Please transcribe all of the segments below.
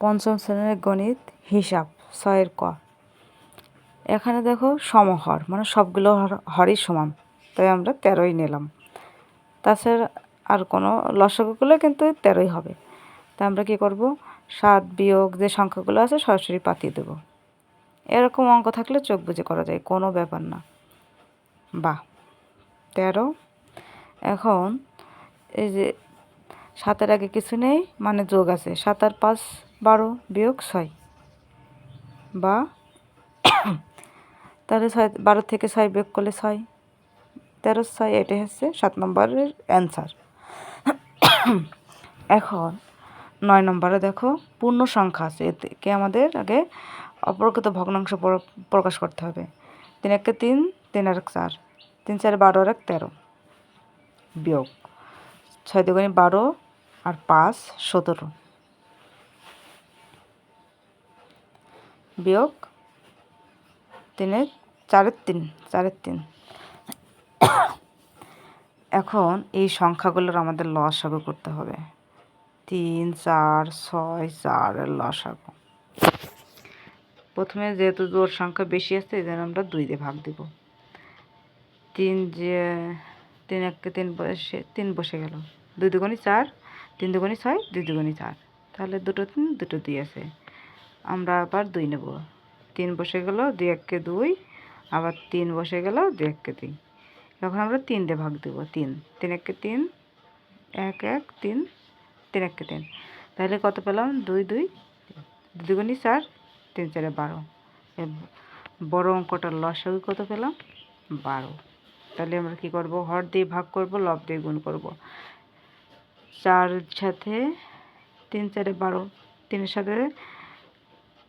পঞ্চম শ্রেণির গণিত হিসাব, ছয়ের ক। এখানে দেখো সমহর মানে সবগুলো হর- হরই সমান, তাই আমরা তেরোই নিলাম। তাছাড়া আর কোনো লসগুলো কিন্তু তেরোই হবে। তা আমরা কী করব? সাত বিয়োগ যে সংখ্যাগুলো আছে সরাসরি পাতিয়ে দেবো। এরকম অঙ্ক থাকলে চোখ বুঝে করা যায়, কোনো ব্যাপার না। বা তেরো। এখন এই যে সাতের আগে কিছু নেই মানে যোগ আছে। সাত আর পাঁচ বারো বিয়োগ ছয়। বা তাহলে ছয়, বারো থেকে ছয় বিয়োগ করলে ছয়। তেরো, ছয় এটাই হচ্ছে সাত নম্বরের অ্যান্সার। এখন নয় নম্বরে দেখো, পূর্ণ সংখ্যা আছে। এতে আমাদের আগে অপরকৃত ভগ্নাংশ প্রকাশ করতে হবে। তিন একে তিন তিন আর এক চার। তিন চার বারো আর এক তেরো। বিয়োগ। ছয় দুগুণে বারো আর পাঁচ, সতেরো। বিয়োগ তিনের চারের তিন চারের তিন। এখন এই সংখ্যাগুলোর আমাদের লসাগু করতে হবে। তিন, চার, ছয়, চারের লসাগু। প্রথমে যেহেতু জোর সংখ্যা বেশি আছে, এই জন্য আমরা দুই দিয়ে ভাগ দিব। তিন যে, তিন এককে তিন বসে তিন বসে গেল। দুই দুগুণি চার, তিন দুগুণি ছয়, দুই দুগুণি চার। তাহলে দুটো তিন, দুটো দুই আছে। আমরা আবার দুই নেব। তিন বসে গেল, দুই এককে দুই, আবার তিন বসে গেল, দুই এককে দুই। এখন আমরা তিন দিয়ে ভাগ দেবো, তিন। তিন এককে তিন, এক এক, তিন তিন এককে তিন। তাহলে কত পেলাম? দুই দুই। দুগুণি চার, তিন চারে বারো। বড় অঙ্কটার লসাগু কত পেলাম? বারো। তাহলে আমরা কি করব? হর দিয়ে ভাগ করব, লব দিয়ে গুণ করব। চার সাথে তিন চারে বারো, তিনের সাথে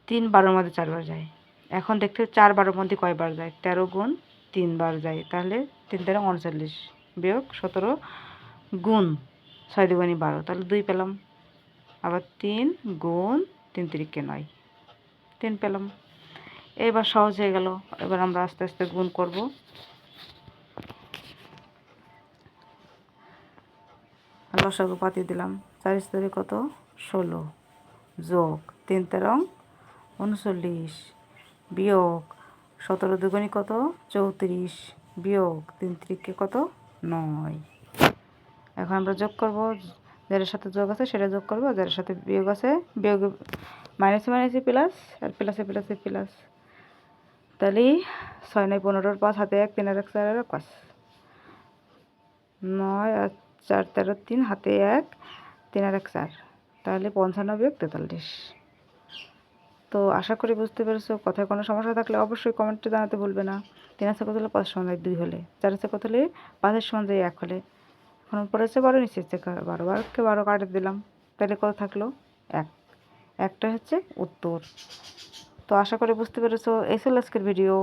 তিন বারোর মধ্যে চারবার যায়। এখন দেখতে চার বারোর মধ্যে কয়বার যায়? তেরো গুণ তিনবার যায়। তাহলে তিন তেরো উনচল্লিশ বিয়োগ সতেরো গুণ ছয় দুগুণি বারো। তাহলে দুই পেলাম। আবার তিন গুণ তিন তিরিকে নয়। তিন পেলাম। এবার সহজ হয়ে গেল। এবার আমরা আস্তে আস্তে গুণ করব। লসাগু পাতি দিলাম। চার স্তরে কত? ষোলো যোগ তিন তেরং উনচল্লিশ। বিয়োগ সতেরো দুগুণি কত? চৌত্রিশ। বিয়োগ তিন তিরিকে কত? নয়। এখন আমরা যোগ করব। যার সাথে যোগ আছে সেটা যোগ করব। যার সাথে বিয়োগ আছে, বিয়োগ মাইনাসে মাইনাসে প্লাস আর প্লাসে প্লাসে প্লাস তাহলে ছয় নয় পনেরোর পাঁচ, হাতে এক, তিন আর এক, চার আর পাঁচ। নয় আর চার তেরো তিন, হাতে এক, তিন আর এক, চার। তাহলে পঞ্চান্ন বিয়োগ তেতাল্লিশ। তো আশা করি বুঝতে পেরেছ, কথায় কোনো সমস্যা থাকলে অবশ্যই কমেন্টে জানাতে ভুলবে না। তিন আছে কত হলে পাঁচ সমান দুই হলে, চার আছে কত হলে পাঁচের সমান এক হলে। এখন পড়েছে বারো নিচে বারো, বারোকে বারো কাটে দিলাম। তাহলে কত থাকল? এক। একটা হচ্ছে উত্তর। তো আশা করি বুঝতে পেরেছ, এই আজকের ভিডিও